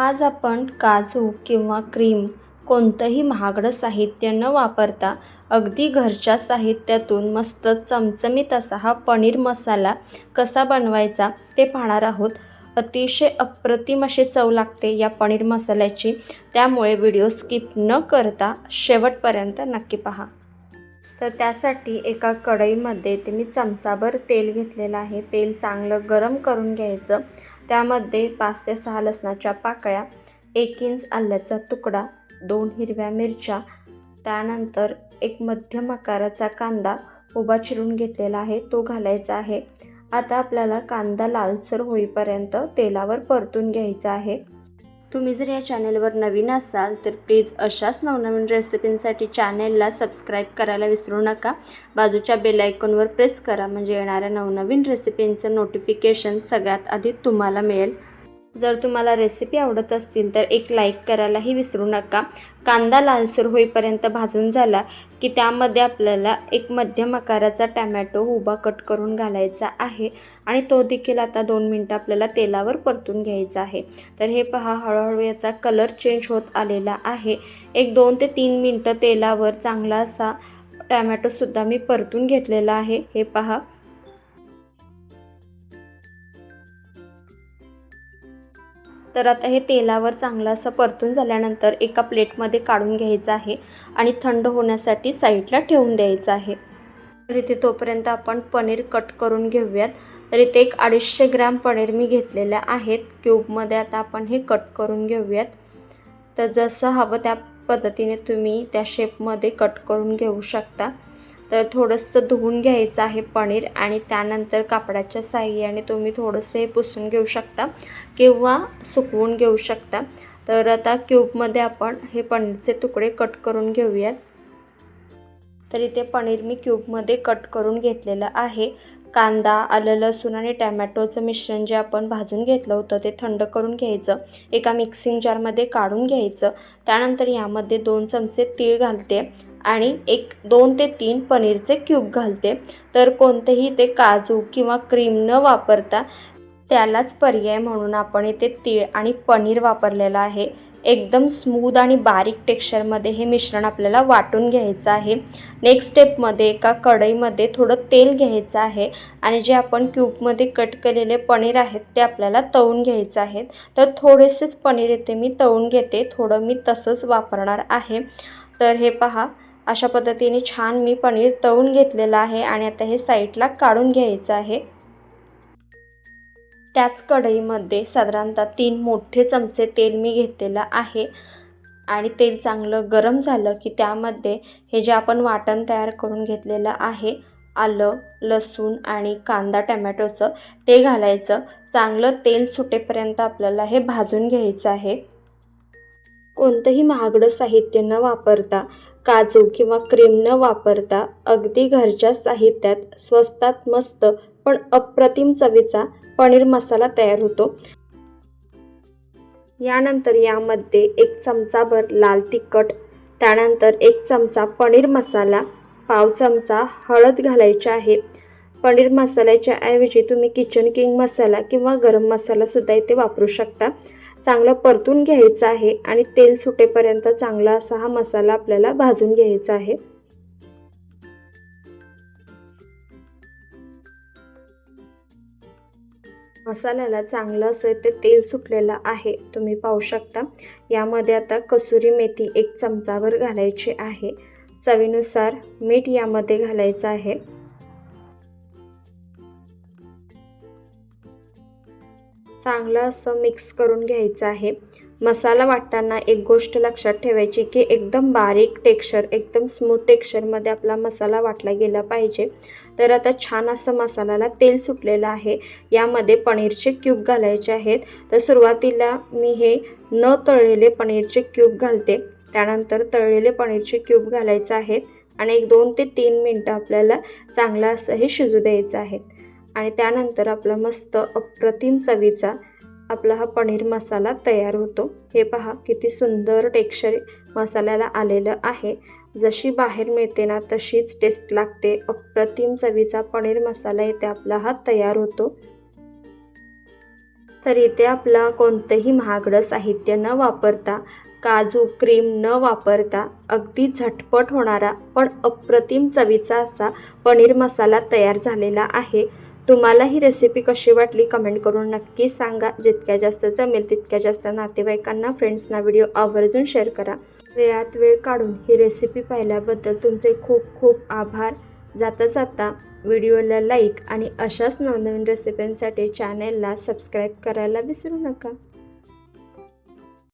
आज आपण काजू किंवा क्रीम कोणतंही महागडं साहित्य न वापरता अगदी घरच्या साहित्यातून मस्त चमचमीत असा हा पनीर मसाला कसा बनवायचा ते पाहणार आहोत. अतिशय अप्रतिम अशी चव लागते या पनीर मसाल्याची. त्यामुळे व्हिडिओ स्किप न करता शेवटपर्यंत नक्की पहा. तर त्यासाठी एका कढईमध्ये ते मी चमचाभर तेल घेतलेलं आहे. तेल चांगलं गरम करून घ्यायचं. त्यामध्ये पाच ते सहा लसणाच्या पाकळ्या एक इंच आल्याचा तुकडा दोन हिरव्या मिरच्या त्यानंतर एक मध्यम आकाराचा कांदा उभा चिरून घेतलेला आहे. तो घालायचा आहे. आता आपल्याला कांदा लालसर होईपर्यंत तेलावर परतून घ्यायचा आहे. तुम्ही जर या चॅनलवर नवीन असाल तर प्लीज अशाच नवनवीन रेसिपींसाठी चॅनेलला सबस्क्राईब करायला विसरू नका. बाजूच्या बेल आयकॉनवर प्रेस करा म्हणजे येणाऱ्या नवनवीन रेसिपींचं नोटिफिकेशन सगळ्यात आधी तुम्हाला मिळेल. जर तुम्हाला रेसिपी आवडत असतील तर एक लाईक करायलाही विसरू नका. कांदा लालसर होईपर्यंत भाजून झाला की त्यामध्ये आपल्याला एक मध्यम आकाराचा टॅमॅटो उभा कट करून घालायचा आहे आणि तो देखील आता दोन मिनटं आपल्याला तेलावर परतून घ्यायचा आहे. तर हे पहा हळूहळू याचा कलर चेंज होत आलेला आहे. एक दोन ते तीन मिनटं तेलावर चांगला असा टॅमॅटोसुद्धा मी परतून घेतलेला आहे. हे पहा. तर आता हे तेलावर चांगलं असं परतून झाल्यानंतर एका प्लेटमध्ये काढून घ्यायचं आहे आणि थंड होण्यासाठी साईडला ठेवून द्यायचं आहे. तर इथे तोपर्यंत आपण पनीर कट करून घेऊयात. तर इथे एक अडीचशे ग्रॅम पनीर मी घेतलेल्या आहेत. क्यूबमध्ये आता आपण हे कट करून घेऊयात. तर जसं हवं त्या पद्धतीने तुम्ही त्या शेपमध्ये कट करून घेऊ शकता. तर थोडंसं धुवून घ्यायचं आहे पनीर आणि त्यानंतर कापडाच्या साह्याने तुम्ही थोडंसं हे पुसून घेऊ शकता किंवा सुकवून घेऊ शकता. तर आता क्यूबमध्ये आपण हे पनीरचे तुकडे कट करून घेऊयात. तर इथे पनीर मी क्यूबमध्ये कट करून घेतलेलं आहे. कांदा आलं लसूण आणि टॅमॅटोचं मिश्रण जे आपण भाजून घेतलं होतं ते थंड करून घ्यायचं. एका मिक्सिंग जारमध्ये काढून घ्यायचं. त्यानंतर यामध्ये दोन चमचे तीळ घालते आणि एक दोन ते तीन पनीरचे क्यूब घालते. तर कोणतेही ते काजू किंवा क्रीम न वापरता त्यालाच पर्याय म्हणून आपण इथे तीळ आणि पनीर वापरलेलं आहे. एकदम स्मूद आणि बारीक टेक्स्चरमध्ये हे मिश्रण आपल्याला वाटून घ्यायचं आहे. नेक्स्ट स्टेपमध्ये एका कढईमध्ये थोडं तेल घ्यायचं आहे आणि जे आपण क्यूबमध्ये कट केलेले पनीर आहेत ते आपल्याला तळून घ्यायचं आहे. तर थोडेसेच पनीर येते मी तळून घेते. थोडं मी तसंच वापरणार आहे. तर हे पहा अशा पद्धतीने छान मी पनीर तळून घेतलेलं आहे आणि आता हे साईडला काढून घ्यायचं आहे. त्याच कढईमध्ये साधारणतः तीन मोठे चमचे तेल मी घेतलेलं आहे. आणि तेल चांगलं गरम झालं की त्यामध्ये हे जे आपण वाटण तयार करून घेतलेलं आहे आलं लसूण आणि कांदा टमॅटोचं ते घालायचं. चांगलं तेल सुटेपर्यंत आपल्याला हे भाजून घ्यायचं आहे. कोणतंही महागडं साहित्य न वापरता काजू किंवा क्रीम न वापरता अगदी घरच्या साहित्यात स्वस्तात मस्त पण अप्रतिम चवीचा पनीर मसाला तयार होतो. यानंतर यामध्ये एक चमचाभर लाल तिखट त्यानंतर एक चमचा पनीर मसाला पाव चमचा हळद घालायची आहे. पनीर मसाल्याच्या ऐवजी तुम्ही किचन किंग मसाला किंवा गरम मसालासुद्धा इथे वापरू शकता. चांगलं परतून घ्यायचं आहे आणि तेल सुटेपर्यंत चांगला असा हा मसाला आपल्याला भाजून घ्यायचा आहे. मसाल्याला चांगलं असं ते तेल सुटलेलं आहे तुम्ही पाहू शकता. यामध्ये आता कसुरी मेथी एक चमचावर घालायची आहे. चवीनुसार मीठ यामध्ये घालायचं आहे. चांगलं असं मिक्स करून घ्यायचं आहे. मसाला वाटताना एक गोष्ट लक्षात ठेवायची की एकदम बारीक टेक्स्चर एकदम स्मूथ टेक्स्चरमध्ये आपला मसाला वाटला गेला पाहिजे. तर आता छान असं मसाल्याला तेल सुटलेलं आहे. यामध्ये पनीरचे क्यूब घालायचे आहेत. तर सुरुवातीला मी हे न तळलेले पनीरचे क्यूब घालते. त्यानंतर तळलेले पनीरचे क्यूब घालायचे आहेत. आणि एक दोन ते तीन मिनटं आपल्याला चांगलं असं हे शिजू द्यायचं आहे. आणि त्यानंतर आपला मस्त अप्रतिम चवीचा आपला हा पनीर मसाला तयार होतो. हे पहा किती सुंदर टेक्स्चर मसाल्याला आलेलं आहे. जशी बाहेर मिळते ना तशीच टेस्ट लागते. अप्रतिम चवीचा पनीर मसाला इथे आपला हा तयार होतो. तर इथे आपला कोणतंही महागडं साहित्य न वापरता काजू क्रीम न वापरता अगदी झटपट होणारा पण अप्रतिम चवीचा असा पनीर मसाला तयार झालेला आहे. तुम्हाला ही रेसिपी कशी वाटली कमेंट करून नक्की सांगा. जितक्या जास्त जमेल तितक्या जास्त नातेवाईकांना फ्रेंड्सना व्हिडिओ आवर्जून शेअर करा. वेळात वेळ काढून ही रेसिपी पाहिल्याबद्दल तुमचे खूप खूप आभार. जाता जाता व्हिडिओला लाईक आणि अशाच नवनवीन रेसिपींसाठी चॅनेलला सबस्क्राईब करायला विसरू नका.